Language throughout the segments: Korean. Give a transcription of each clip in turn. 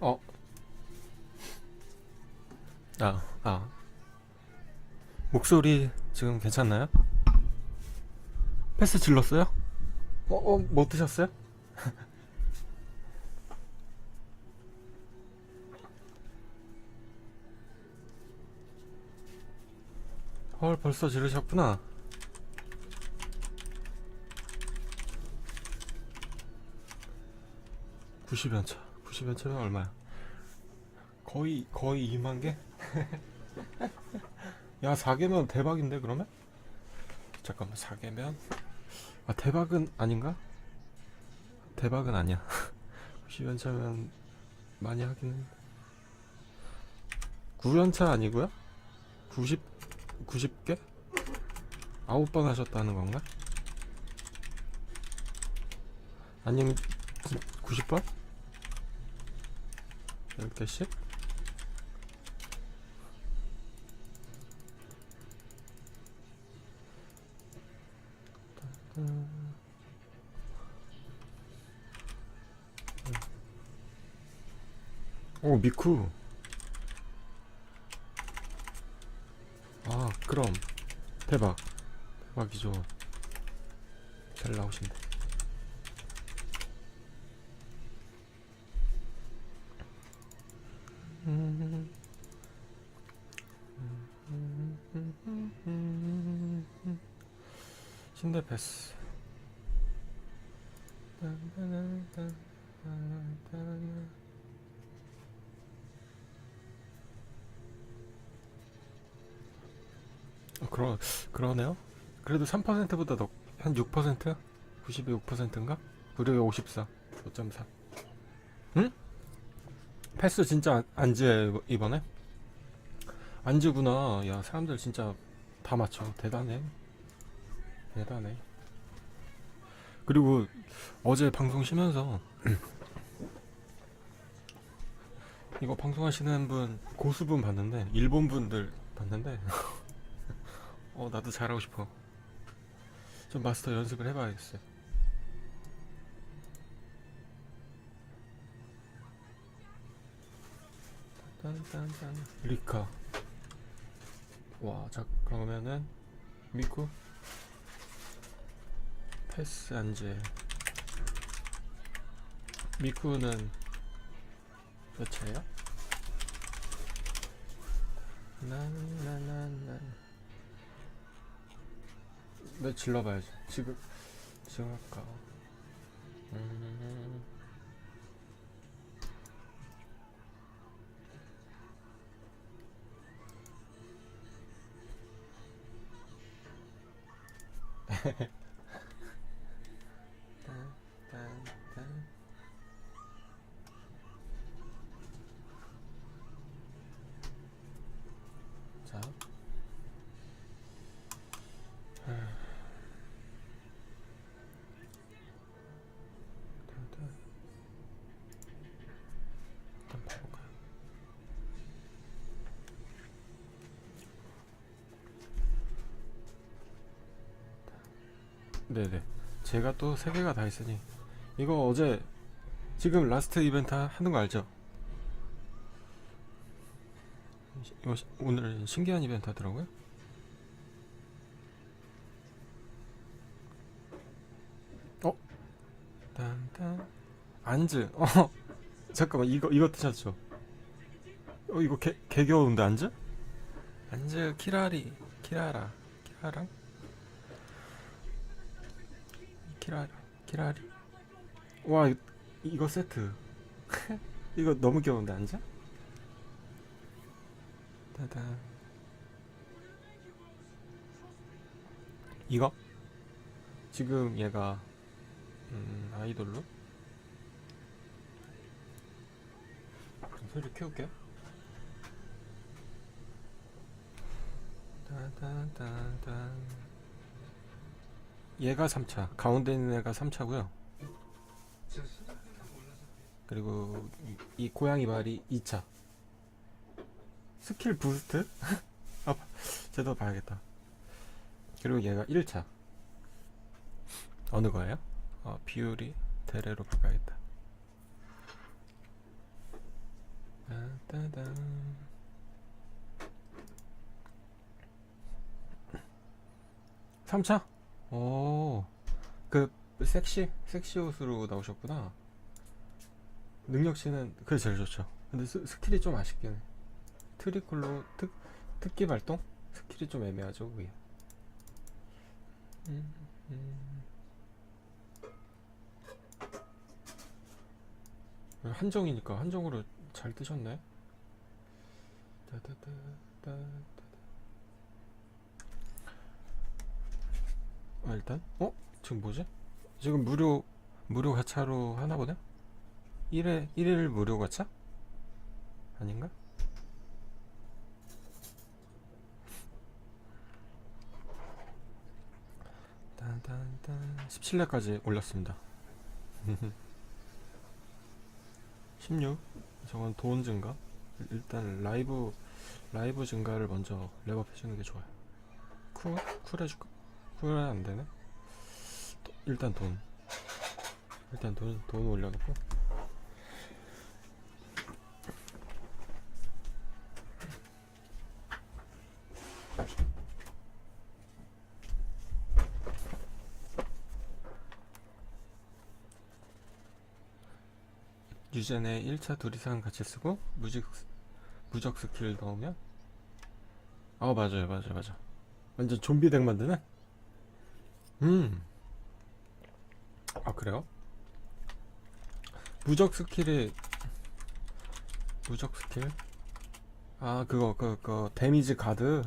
어. 아, 아. 목소리 지금 괜찮나요? 패스 질렀어요? 어, 어, 못 드셨어요? 벌써 지르셨구나. (90연차) (90연차면) 얼마야? 거의 거의 2만 개? 야 4개면 대박인데 그러면? 잠깐만 4개면 아 대박은 아닌가? 대박은 아니야 90연차면 많이 하긴 했는데 9연차 아니고요? 90 90개? 9번 하셨다는 건가? 아니면 90번? 10개씩? 오 미쿠 아 그럼. 대박. 대박이죠. 잘 나오신다 신대 패스 어, 그러 그러네요. 그래도 3%보다 더 한 6%? 90에 6%인가? 무려 54. 5.4. 응? 패스 진짜 안- 안지에 이번에? 안 지구나. 야 사람들 진짜 다 맞춰. 대단해. 대단해. 그리고 어제 방송 쉬면서 이거 방송하시는 분 고수분 봤는데 일본 분들 봤는데 어 나도 잘하고 싶어. 좀 마스터 연습을 해봐야겠어요 딴딴딴. 리카. 와자 그러면은 미쿠. 패스 안제 미쿠는 몇 차예요? 난난난난 네 질러봐야지 지금 지금 할까 음. 네네. 제가 또 세 개가 다 있으니 이거 어제 지금 라스트 이벤트 하는 거 알죠? 시- 이거 시- 오늘 신기한 이벤트 하더라고요. 어? 딴딴 안즈. 어. 잠깐만 이거 이거 드셨죠? 어 이거 개 개겨운데 안즈? 안즈 키라리 키라라 키라랑 키라리 키라리? 와 이- 이거 세트. 이거 너무 귀여운데 안즈? 따단. 이거? 지금 얘가 음, 아이돌로? 좀 소리 키울게요 따단따단 얘가 3차 가운데 있는 애가 3차고요 그리고 이, 이 고양이 발이 2차 스킬 부스트? 아 쟤도 봐야겠다 그리고 얘가 1차 어느 거예요? 어, 비율이 대례로 바꿔야겠다 따따단. 삼차 오, 그 섹시 섹시 옷으로 나오셨구나. 능력치는 그게 제일 좋죠. 근데 스, 스킬이 좀 아쉽긴 해. 트리콜로 특 특기 발동 스킬이 좀 애매하죠 그게. 음, 음. 한정이니까 한정으로 잘 뜨셨네. 따다다다 아 일단 어 지금 뭐지? 지금 무료 무료 가차로 하나 보네? 1회 1일 무료 가차? 아닌가? 딴딴딴 17회까지 올렸습니다 16 저건 돈 증가 일단 라이브 라이브 증가를 먼저 랩업 해주는 게 좋아요 쿨? 쿨 해줄까? 쿨은 안 되네. 또- 일단 돈. 일단 돈, 돈 올려놓고. 유젠에 1차 둘 이상 같이 쓰고 무적, 무적 스킬 넣으면? 아 맞아요 맞아요 맞아 완전 좀비 덱 만드네 음. 아 그래요? 무적 스킬이 무적 스킬? 아 그거 그그 데미지 가드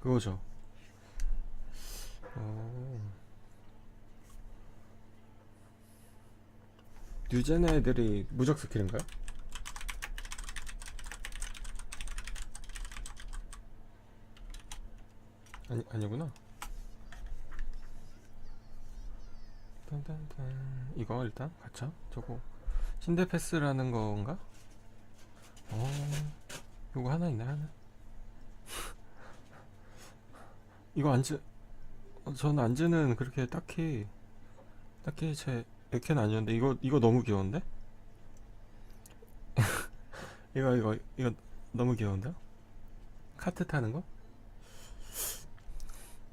그거죠. 어. 뉴젠 애들이 무적 스킬인가요? 아니 아니구나. 딴딴딴 이거 일단 가차 저거 신대 패스라는 건가? 어 요거 하나 있네 하나 이거 안즈 어, 전 안즈는 그렇게 딱히 딱히 제 액캔 아니었는데 이거 이거 너무 귀여운데? 이거 이거 이거 너무 귀여운데요? 카트 타는 거?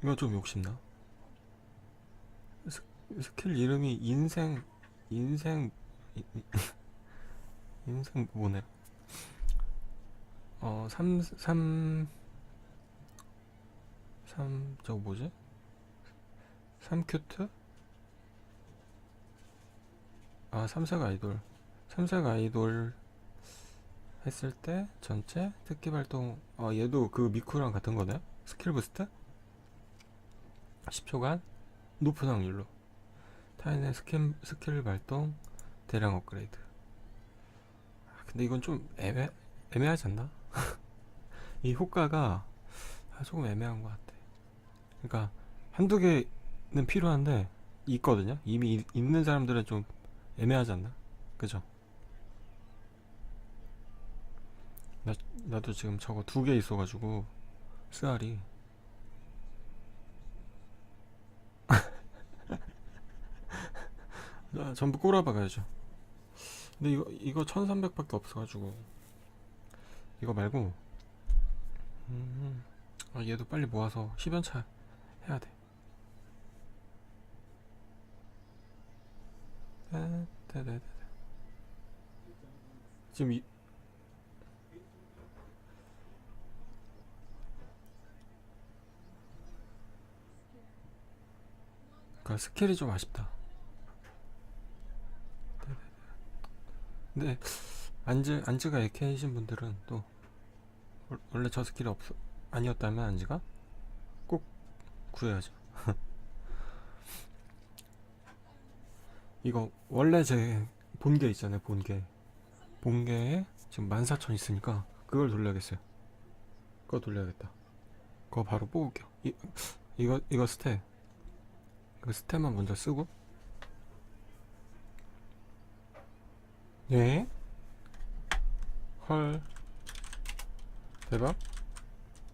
이거 좀 욕심나 스킬 이름이 인생 인생 인생 뭐네? 어 3 3 3 저거 뭐지? 3큐트? 아 삼색 아이돌. 삼색 아이돌 했을 때 전체 특기 발동 아 얘도 그 미쿠랑 같은 거네? 스킬 부스트? 10초간? 높은 확률로 타인의 스킬, 스킬 발동 대량 업그레이드 아, 근데 이건 좀 애매, 애매하지 않나? 이 효과가 아, 조금 애매한 것 같아 그러니까 한두 개는 필요한데 있거든요 이미 이- 있는 사람들은 좀 애매하지 않나? 그죠? 나, 나도 지금 저거 두 개 있어가지고 쓰알이 아, 전부 꼬라박아야죠. 근데 이거 이거 1300밖에 없어가지고 이거 말고 음, 아, 얘도 빨리 모아서 10연차 해야 돼. 아, 네네네. 지금 이 그러니까 스킬이 좀 아쉽다. 근데 안즈 안즈가 AK이신 분들은 또 월- 원래 저 스킬이 없 아니었다면 안즈가 꼭 구해야죠. 이거 원래 제 본게 있잖아요. 본게 본게에 지금 14,000 있으니까 그걸 돌려야겠어요. 그거 돌려야겠다. 그거 바로 뽑을게요. 이, 이거 이거 스텝 그 스텝만 먼저 쓰고 예? 헐. 대박.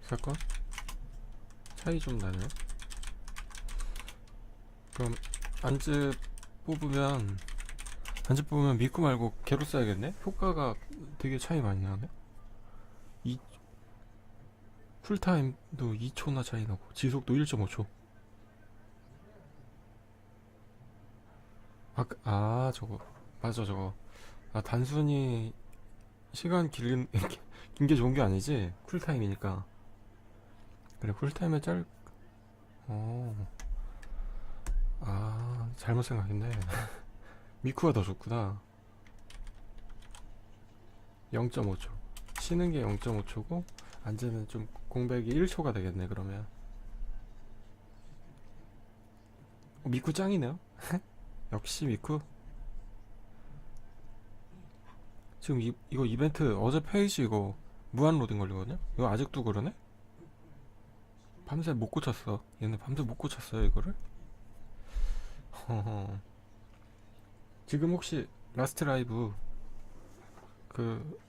사건. 차이 좀 나네. 그럼 안즈 뽑으면 안즈 뽑으면 미쿠 말고 개로 써야겠네? 효과가 되게 차이 많이 나네? 이 쿨타임도 2초나 차이 나고 지속도 1.5초. 아, 그- 아 저거. 맞아 저거 아 단순히 시간 길긴 긴게 좋은 게 아니지? 쿨타임이니까. 그래 쿨타임에 짤 어. 아 잘못 생각했네. 미쿠가 더 좋구나. 0.5초. 쉬는 게 0.5초고 앉으면 좀 공백이 1초가 되겠네 그러면. 어, 미쿠 짱이네요. 역시 미쿠 지금 이, 이거 이벤트 어제 페이지 이거 무한 로딩 걸리거든요? 이거 아직도 그러네? 밤새 못 고쳤어. 얘네 밤새 못 고쳤어요, 이거를? 지금 혹시 라스트 라이브 그,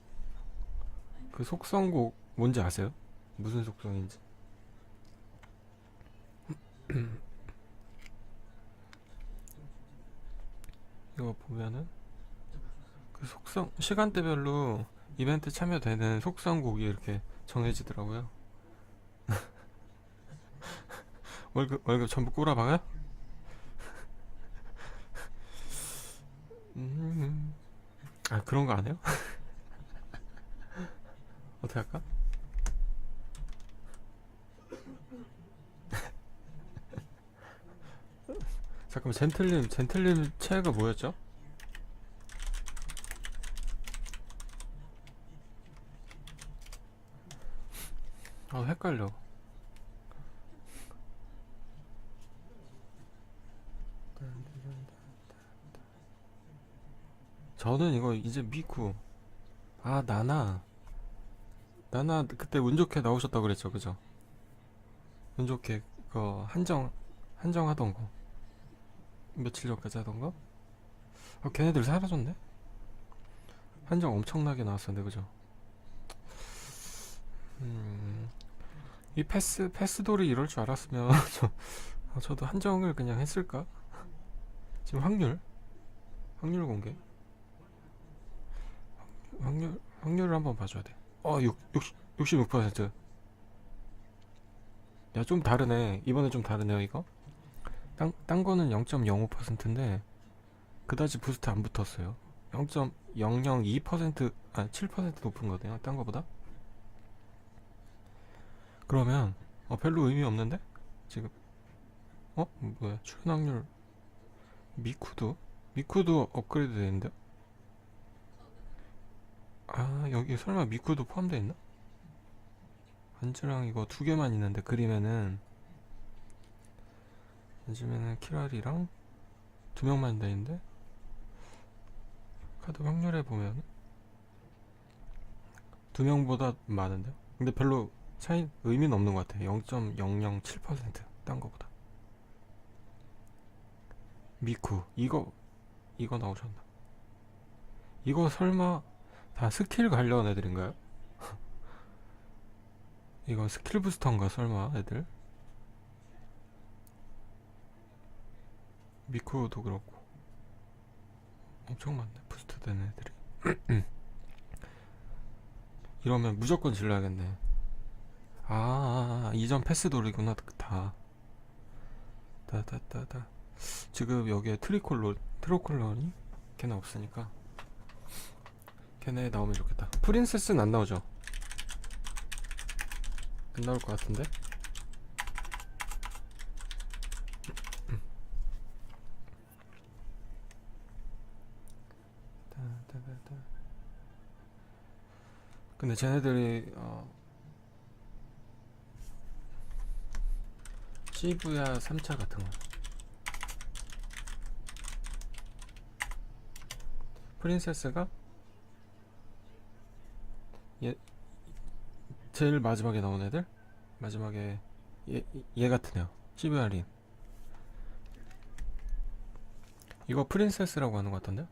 그 속성곡 뭔지 아세요? 무슨 속성인지? 이거 보면은 그 속성 시간대별로 이벤트 참여되는 속성곡이 이렇게 정해지더라고요. 월급 월급 전부 꼬라박아요? 음, 아 그런 거 안 해요? 어떻게 할까? 잠깐만 젠틀님 젠틀님 최애가 뭐였죠? 아 헷갈려. 저는 이거 이제 미쿠. 아 나나. 나나 그때 운 좋게 나오셨다 그랬죠, 그죠? 운 좋게 그 한정 한정 하던 거. 며칠 전까지 하던 거? 아 걔네들 사라졌네. 한정 엄청나게 나왔었는데 그죠? 음. 이 패스 패스돌이 이럴 줄 알았으면 저 아, 저도 한정을 그냥 했을까? 지금 확률 확률 공개 확률 확률을 한번 봐줘야 돼. 어, 6 66%. 야, 좀 다르네. 이번에 좀 다르네요, 이거. 딴, 딴 거는 0.05%인데 그다지 부스트 안 붙었어요. 0.002% 아, 7% 높은 거네요. 딴 거보다. 그러면 어, 별로 의미 없는데? 지금 어? 뭐야? 출연 확률 미쿠도 미쿠도 업그레이드 되는데? 아 여기 설마 미쿠도 포함되어 있나? 안즈랑 이거 두 개만 있는데 그리면은 요즘에는 키라리랑 두 명만 돼 있는데 카드 확률에 보면 두 명보다 많은데요? 근데 별로 차이 의미는 없는 것 같아. 0.007%딴 거보다. 미쿠 이거 이거 나오셨나? 이거 설마 다 스킬 관련 애들인가요? 이거 스킬 부스터인가 설마 애들? 미쿠도 그렇고 엄청 많네 부스터 된 애들이 이러면 무조건 질러야겠네 아, 아, 아, 이전 패스 돌이구나 다. 다, 다, 다, 다. 지금 여기에 트리콜로, 트로콜론이 걔네 없으니까 걔네 나오면 좋겠다. 프린세스는 안 나오죠? 안 나올 것 같은데? 근데 쟤네들이 어, 시부야 3차 같은 거. 프린세스가 얘 제일 마지막에 나온 애들? 마지막에 얘, 얘 같은 애. 시부야 린. 이거 프린세스라고 하는 것 같던데?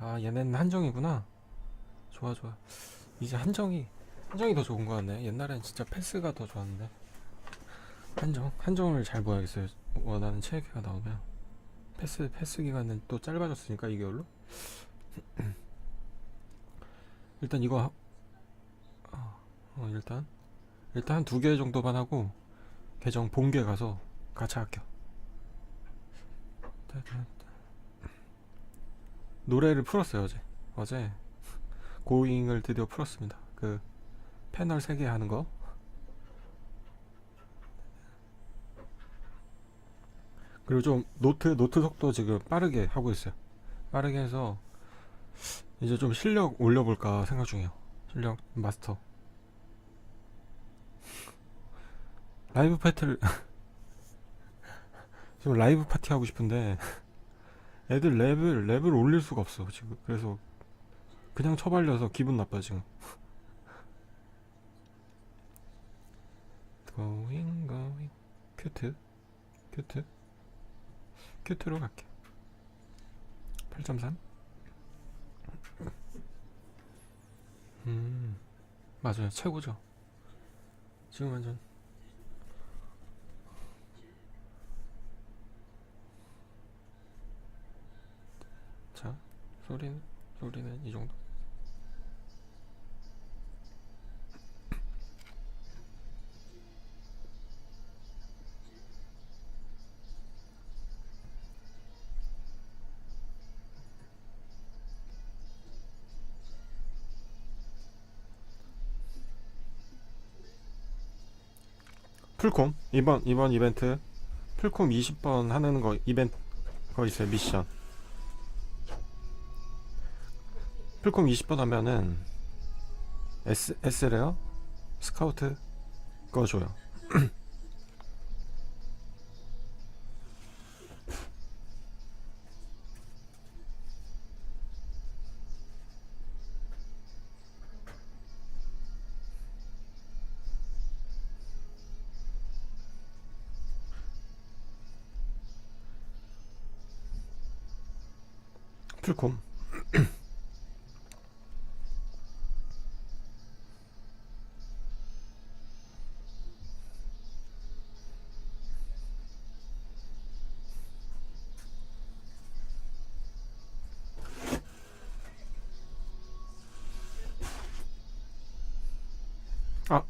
아 얘네는 한정이구나 좋아 좋아 이제 한정이 한정이 더 좋은 거 같네 옛날엔 진짜 패스가 더 좋았는데 한정 한정을 잘 봐야겠어요. 원하는 체계가 나오면. 패스 패스 기간은 또 짧아졌으니까 2개월로 일단 이거 하- 어, 어, 일단. 일단 한두개 정도만 하고 계정 본계 가서 같이 할게요. 노래를 풀었어요 어제. 어제 고잉을 드디어 풀었습니다. 그 패널 3개 하는 거 그리고 좀 노트 노트 속도 지금 빠르게 하고 있어요. 빠르게 해서 이제 좀 실력 올려볼까 생각 중이에요. 실력 마스터. 라이브 파티를 지금 라이브 파티 하고 싶은데 애들 랩을 랩을 올릴 수가 없어 지금. 그래서 그냥 처발려서 기분 나빠 지금. Going going. 큐트 큐트 큐트로 갈게. 8.3 음 맞아요. 최고죠. 지금 완전. 자 소리는 소리는 이 정도 풀콤 이번 이번 이벤트 풀콤 20번 하는 거 이벤트 거 있어요 미션. 풀콤 20번 하면은 S S래요? 스카우트 그거 줘요 풀콤 아,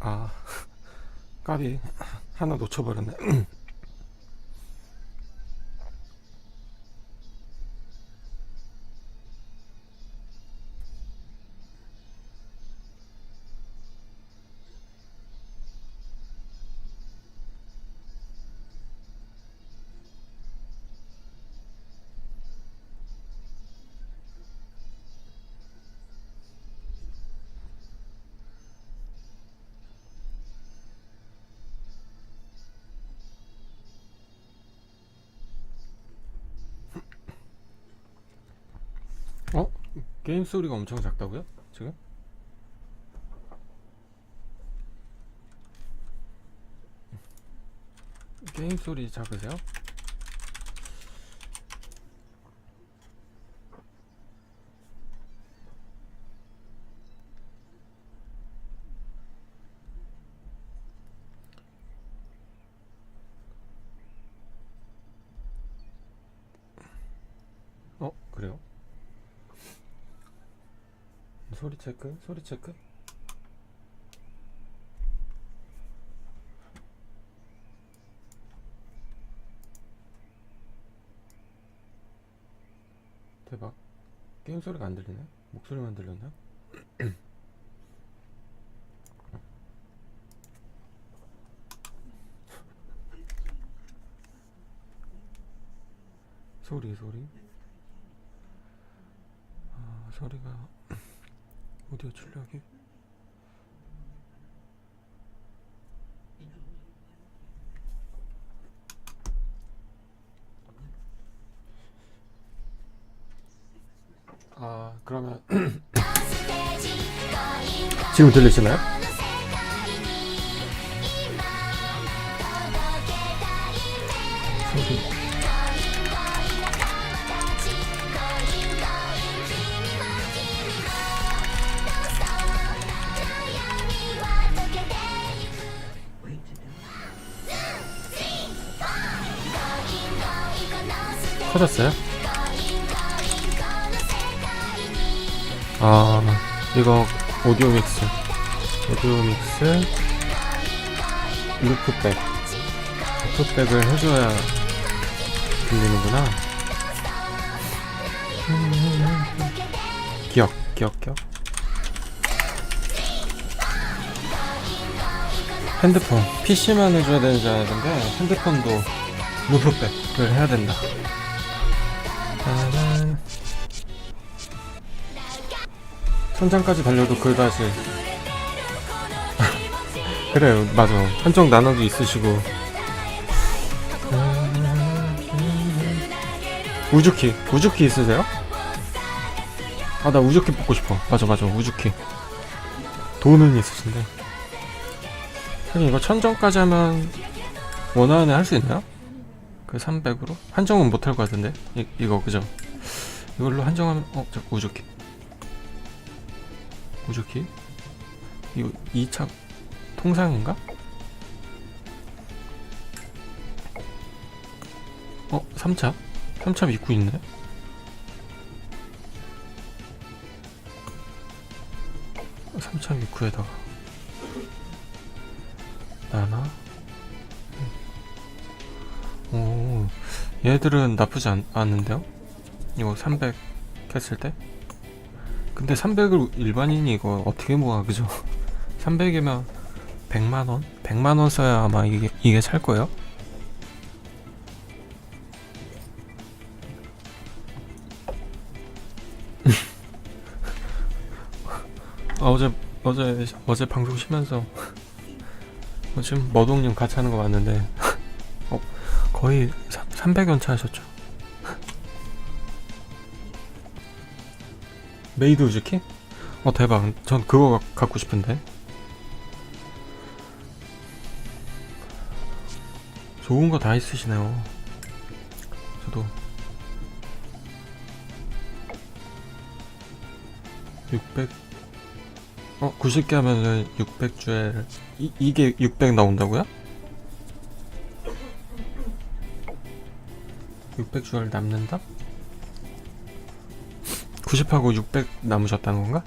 아, 까비 하나 놓쳐버렸네. 게임 소리가 엄청 작다고요? 지금? 게임 소리 작으세요? 어? 그래요? 소리 체크? 소리 체크? 대박. 게임 소리가 안 들리네? 목소리만 들렸나? 소리, 소리. 아, 소리가 오디오 출력이 아 그러면 지금 들리시나요? 터졌어요? 아 이거 오디오 믹스. 오디오 믹스. 루프백. 루프백을 해줘야 들리는구나. 기억 기억 기억. 핸드폰. PC만 해줘야 되는 줄 알았는데 핸드폰도 루프백을 해야 된다 천장까지 달려도 그다지 그래요. 맞아. 한쪽 나눠도 있으시고. 우주키. 우주키 있으세요? 아 나 우주키 뽑고 싶어. 맞아 맞아. 우주키. 돈은 있으신데. 하긴 이거 천정까지 하면 원하는 애할수 있나요? 그 300으로? 한정은 못할 것 같은데? 이, 이거 그죠? 이걸로 한정하면 어? 저 우주키 우주키? 이거 2차 통상인가? 어? 3차? 3차 입구 있네? 어, 3차 입구에다가 나나? 오 얘들은 나쁘지 않, 않은데요? 이거 300 했을 때? 근데 300을 일반인이 이거 어떻게 모아 그죠? 300이면 100만원? 100만원 써야 아마 이게, 이게 살 거예요? 아, 어제 어제 어제 방송 쉬면서 어, 지금 머동님 같이 하는 거 봤는데 어, 거의 300연 차 하셨죠? 메이드 우즈키? 어 대박 전 그거 가- 갖고 싶은데 좋은 거 다 있으시네요 저도 600 어, 90개 하면은 600주에 이, 이게 600 나온다고요? 600주얼 남는다? 90하고 600 남으셨다는 건가?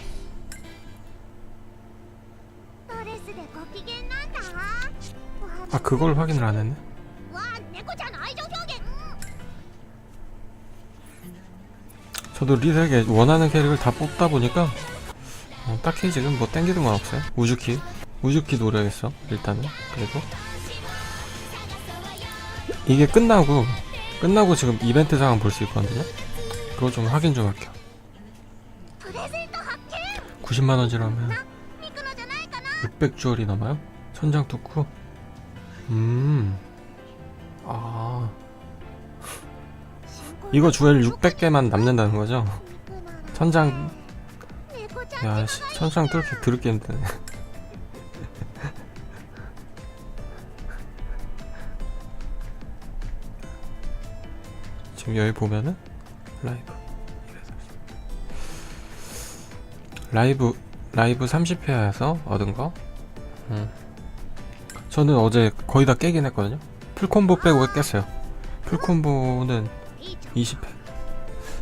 아 그걸 확인을 안 했네. 저도 리드에게 원하는 캐릭을 다 뽑다 보니까 어, 딱히 지금 뭐 땡기는 건 없어요. 우주키. 우주키 노려야겠어 일단은. 그리고 이게 끝나고 끝나고 지금 이벤트 상황 볼 수 있거든요. 그거 좀 확인 좀 할게요. 90만 원이라면 600주얼이 넘어요? 천장 토크? 음. 아. 이거 주얼 600개만 남는다는 거죠? 천장 야 씨, 천장 뚫기 드럽겠는데 지금 여기 보면은 라이브 라이브 라이브 30회에서 얻은 거? 음. 저는 어제 거의 다 깨긴 했거든요. 풀콤보 빼고 깼어요. 풀콤보는 20회.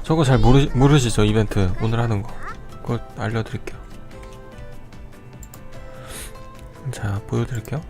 저거 잘 모르, 모르시죠? 이벤트 오늘 하는 거. 그거 알려드릴게요. 자 보여드릴게요.